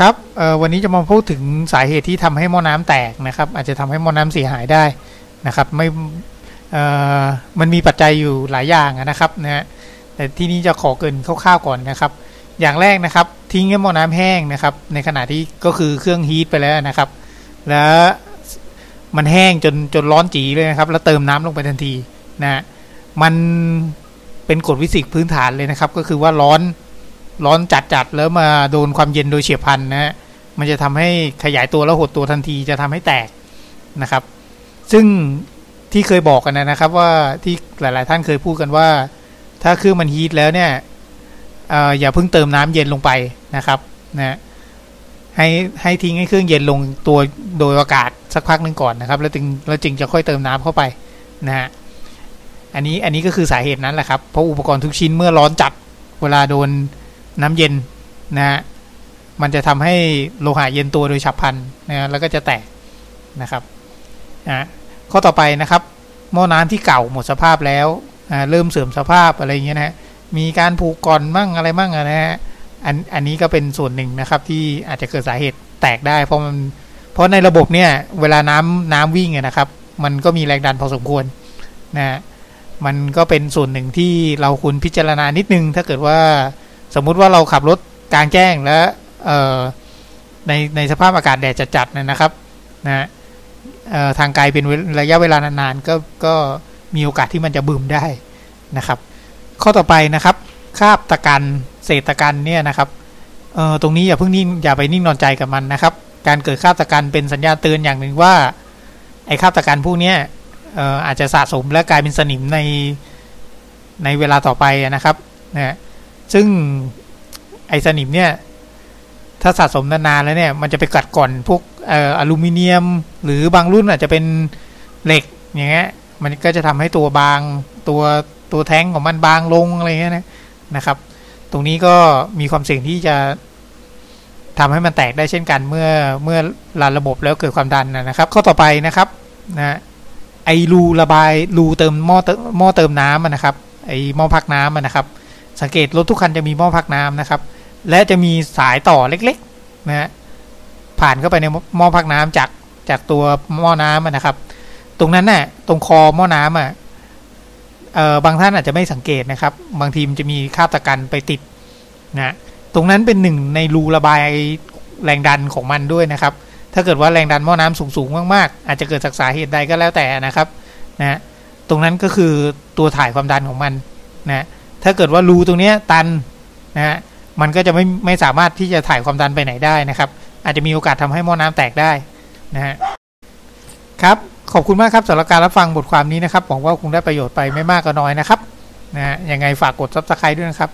ครับวันนี้จะมาพูดถึงสาเหตุที่ทำให้หม้อน้ำแตกนะครับ อาจจะทำให้หม้อน้ำเสียหายได้นะครับ ไม่มันมีปัจจัยอยู่หลายอย่างนะครับนะฮะแต่ที่นี้จะขอเกินคร่าวๆก่อนนะครับ อย่างแรกนะครับ ทิ้งให้หม้อน้ำแห้งนะครับ ในขณะที่ก็คือเครื่องฮีทไปแล้วนะครับ แล้วมันแห้งจนจนร้อนจีเลยนะครับ แล้วเติมน้ำลงไปทันทีนะฮะมันเป็นกฎฟิสิกพื้นฐานเลยนะครับ ก็คือว่าร้อน ร้อนจัดๆแล้วมาโดนความเย็นโดยเฉียบพลันนะฮะมันจะทำให้ขยายตัวแล้วหดตัวทันทีจะทำให้แตกนะครับ ซึ่งที่เคยบอกกันนะครับว่าที่หลาย ๆ ท่านเคยพูดกันว่า ถ้าเครื่องมันฮีทแล้วเนี่ยเอ่ออย่าเพิ่งเติมน้ำเย็นลงไปนะครับนะให้ให้ทิ้งให้เครื่องเย็นลงตัวโดยอากาศสักพักหนึ่งก่อนนะครับ แล้วจึงแล้วจึงจะค่อยเติมน้ำเข้าไปนะฮะอันนี้อันนี้ก็คือสาเหตุนั้นแหละครับเพราะอุปกรณ์ทุกชิ้นเมื่อร้อนจัดเวลาโดน น้ำเย็นนะฮะมันจะทำให้โลหะเย็นตัวโดยฉับพลันนะฮะแล้วก็จะแตกนะครับอะข้อต่อไปนะครับหม้อน้ำที่เก่าหมดสภาพแล้วเริ่มเสื่อมสภาพอะไรอย่างเงี้ยนะฮะมีการผูกก่อนมั่งอะไรมั่งอะนะฮะอันอันนี้ก็เป็นส่วนหนึ่งนะครับที่อาจจะเกิดสาเหตุแตกได้ เพราะมันเพราะในระบบเนี่ยเวลาน้ำน้ำวิ่งนะครับ มันก็มีแรงดันพอสมควรนะฮะมันก็เป็นส่วนหนึ่งที่เราควรพิจารณานิดนึง ถ้าเกิดว่า สมมุติว่าเราขับรถกลางแจ้งแล้วเอ่อในในสภาพอากาศแดดจัดๆเนยนะครับนะฮะทางไกลเป็นระยะเวลานานๆก็ก็มีโอกาสที่มันจะบึมได้นะครับ ข้อต่อไปนะครับ คาบตะกันเศษตะกันเนี่ยนะครับเอ่อตรงนี้อย่าเพิ่งนิ่งอย่าไปนิ่งนอนใจกับมันนะครับ การเกิดคาบตะกันเป็นสัญญาณเตือนอย่างหนึ่งว่าไอ้คาบตะกันพวกเนี้ยเอ่ออาจจะสะสมและกลายเป็นสนิมในในเวลาต่อไปนะครับนะฮะ ซึ่งไอสนิมเนี่ย ถ้าสะสมนานๆแล้วเนี่ย มันจะไปกัดก่อนพวกออลูมิเนียม หรือบางรุ่นอาจจะเป็นเหล็กอย่างเงี้ย มันก็จะทำให้ตัวบางตัวตัวแท้งของมันบางลงอะไรเงี้ยนะนะครับ ตรงนี้ก็มีความเสี่ยงที่จะทำให้มันแตกได้เช่นกันเมื่อเมื่อรันระบบแล้วเกิดความดันนะครับ ข้อต่อไปนะครับนะไอรูระบายรูเติมหม้อเติมหม้อเติมน้ำนะครับ ไอหม้อพักน้ำนะครับ สังเกตรถทุกคันจะมีหม้อพักน้ำนะครับ และจะมีสายต่อเล็กๆนะฮะผ่านเข้าไปในหม้อพักน้ำจากจากตัวหม้อน้ำอะนะครับ ตรงนั้นน่ะตรงคอหม้อน้ำอะเอ่อบางท่านอาจจะไม่สังเกตนะครับ บางทีมนจะมีคาบตะกันไปติดนะตรงนั้นเป็นหนึ่งในรูระบายแรงดันของมันด้วยนะครับ ถ้าเกิดว่าแรงดันหม้อน้ำสูงๆมากๆ อาจจะเกิดจากสาเหตุใดก็แล้วแต่นะครับนะตรงนั้นก็คือตัวถ่ายความดันของมันนะ ถ้าเกิดว่ารูตรงนี้ตันนะฮะมันก็จะไม่ไม่สามารถที่จะถ่ายความดันไปไหนได้นะครับ อาจจะมีโอกาสทำให้หม้อน้ำแตกได้นะฮะครับ ขอบคุณมากครับสำหรับการรับฟังบทความนี้นะครับหวังว่าคงได้ประโยชน์ไปไม่มากก็น้อยนะครับนะฮะยังไงฝากกด subscribe ด้วยนะครับ